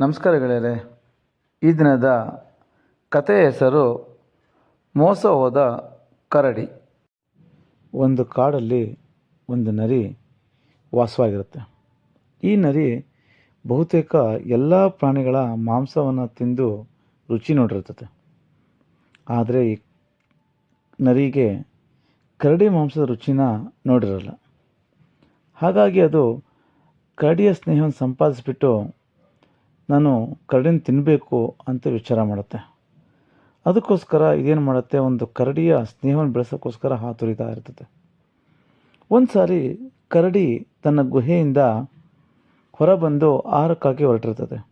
ನಮಸ್ಕಾರ ಗೆಳೆಯರೆ. ಈ ದಿನದ ಕಥೆ ಹೆಸರು ಮೋಸ ಹೋದ ಕರಡಿ. ಒಂದು ಕಾಡಲ್ಲಿ ಒಂದು ನರಿ ವಾಸವಾಗಿರುತ್ತೆ. ಈ ನರಿ ಬಹುತೇಕ ಎಲ್ಲ ಪ್ರಾಣಿಗಳ ಮಾಂಸವನ್ನು ತಿಂದು ರುಚಿ ನೋಡಿರುತ್ತದೆ. ಆದರೆ ಈ ನರಿಗೆ ಕರಡಿ ಮಾಂಸದ ರುಚಿನ ನೋಡಿರಲ್ಲ. ಹಾಗಾಗಿ ಅದು ಕರಡಿಯ ಸ್ನೇಹವನ್ನು ಸಂಪಾದಿಸ್ಬಿಟ್ಟು ನಾನು ಕರಡಿನ ತಿನ್ನಬೇಕು ಅಂತ ವಿಚಾರ ಮಾಡುತ್ತೆ. ಅದಕ್ಕೋಸ್ಕರ ಇದೇನು ಮಾಡುತ್ತೆ? ಒಂದು ಕರಡಿಯ ಸ್ನೇಹವನ್ನು ಬೆಳೆಸೋಕ್ಕೋಸ್ಕರ ಹಾತುರಿತಾ ಇರ್ತದೆ. ಒಂದು ಸಾರಿ ಕರಡಿ ತನ್ನ ಗುಹೆಯಿಂದ ಹೊರಬಂದು ಆಹಾರಕ್ಕಾಗಿ ಹೊರಟಿರ್ತದೆ.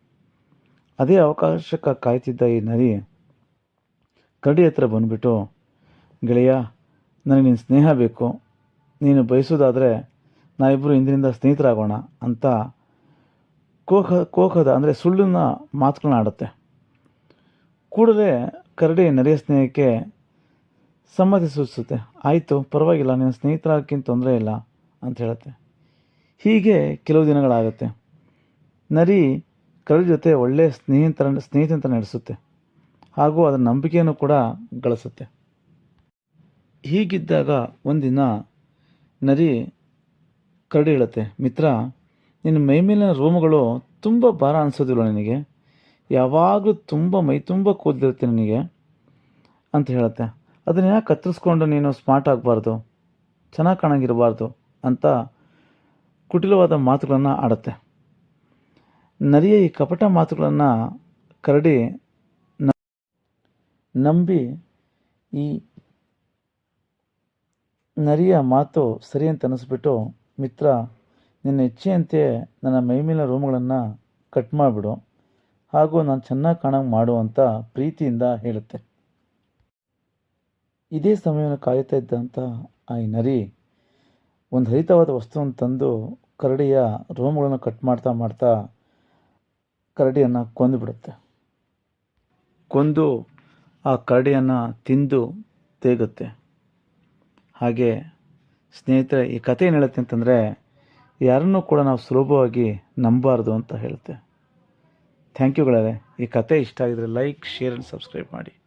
ಅದೇ ಅವಕಾಶಕ್ಕೆ ಕಾಯ್ತಿದ್ದ ಈ ನರಿ ಕರಡಿ ಹತ್ರ ಬಂದುಬಿಟ್ಟು, ಗೆಳೆಯ, ನನಗೆ ನಿನ್ನ ಸ್ನೇಹ ಬೇಕು. ನೀನು ಬಯಸೋದಾದರೆ ನಾವಿಬ್ಬರು ಇಂದಿನಿಂದ ಸ್ನೇಹಿತರಾಗೋಣ ಅಂತ ಕೋಕ ಕೋಹದ ಅಂದರೆ ಸುಳ್ಳಿನ ಮಾತುಗಳನ್ನ ಆಡುತ್ತೆ. ಕೂಡಲೇ ಕರಡಿ ನರಿಯ ಸ್ನೇಹಕ್ಕೆ ಸಮ್ಮತಿ ಸೂಚಿಸುತ್ತೆ. ಆಯಿತು, ಪರವಾಗಿಲ್ಲ, ನಿನ್ನ ಸ್ನೇಹಿತರಾಗಿಂತ ತೊಂದರೆ ಇಲ್ಲ ಅಂತ ಹೇಳುತ್ತೆ. ಹೀಗೆ ಕೆಲವು ದಿನಗಳಾಗುತ್ತೆ. ನರಿ ಕರಡಿ ಜೊತೆ ಒಳ್ಳೆಯ ಸ್ನೇಹಿತರ ಸ್ನೇಹಿತಂತ ನಡೆಸುತ್ತೆ. ಹಾಗೂ ಅದರ ನಂಬಿಕೆಯನ್ನು ಕೂಡ ಗಳಿಸುತ್ತೆ. ಹೀಗಿದ್ದಾಗ ಒಂದಿನ ನರಿ ಕರಡಿ ಹೇಳುತ್ತೆ, ಮಿತ್ರ ನಿನ್ನ ಮೈಮೇಲಿನ ರೋಮಗಳು ತುಂಬ ಭಾರ ಅನಿಸೋದಿಲ್ಲ ನಿನಗೆ? ಯಾವಾಗಲೂ ತುಂಬ ಮೈ ತುಂಬ ಕೂದಲಿರುತ್ತೆ ನಿನಗೆ ಅಂತ ಹೇಳುತ್ತೆ. ಅದನ್ನ ಯಾಕೆ ಕತ್ತರಿಸ್ಕೊಂಡು ನೀನು ಸ್ಮಾರ್ಟ್ ಆಗಬಾರ್ದು? ಚೆನ್ನಾಗಿ ಕಾಣಂಗಿರಬಾರ್ದು ಅಂತ ಕುಟಿಲವಾದ ಮಾತುಗಳನ್ನು ಆಡುತ್ತೆ. ನರಿಯ ಈ ಕಪಟ ಮಾತುಗಳನ್ನು ಕರಡಿ ನಂಬಿ ಈ ನರಿಯ ಮಾತು ಸರಿ ಅಂತ ಅನ್ನಿಸ್ಬಿಟ್ಟು ಮಿತ್ರ ನಿನ್ನ ಇಚ್ಛೆಯಂತೆ ನನ್ನ ಮೈಮೇಲಿನ ರೋಮಗಳನ್ನು ಕಟ್ ಮಾಡಿಬಿಡು. ಹಾಗೂ ನಾನು ಚೆನ್ನಾಗಿ ಕಾಣಂಗೆ ಮಾಡು ಅಂತ ಪ್ರೀತಿಯಿಂದ ಹೇಳುತ್ತೆ. ಇದೇ ಸಮಯವನ್ನು ಕಾಯುತ್ತಾ ಇದ್ದಂಥ ಆ ನರಿ ಒಂದು ಹರಿತವಾದ ವಸ್ತುವನ್ನು ತಂದು ಕರಡಿಯ ರೋಮಗಳನ್ನು ಕಟ್ ಮಾಡ್ತಾ ಮಾಡ್ತಾ ಕರಡಿಯನ್ನು ಕೊಂದು ಬಿಡುತ್ತೆ ಕೊಂದು ಆ ಕರಡಿಯನ್ನು ತಿಂದು ತೇಗುತ್ತೆ. ಹಾಗೆ ಸ್ನೇಹಿತರೆ, ಈ ಕಥೆ ಏನು ಹೇಳುತ್ತೆ ಅಂತಂದರೆ ಯಾರನ್ನೂ ಕೂಡ ನಾವು ಸುಲಭವಾಗಿ ನಂಬಾರ್ದು ಅಂತ ಹೇಳ್ತೆ ಥ್ಯಾಂಕ್ ಯುಗಳೇ ಈ ಕತೆ ಇಷ್ಟ ಆಗಿದ್ರೆ ಲೈಕ್ ಶೇರ್ ಆ್ಯಂಡ್ ಸಬ್ಸ್ಕ್ರೈಬ್ ಮಾಡಿ.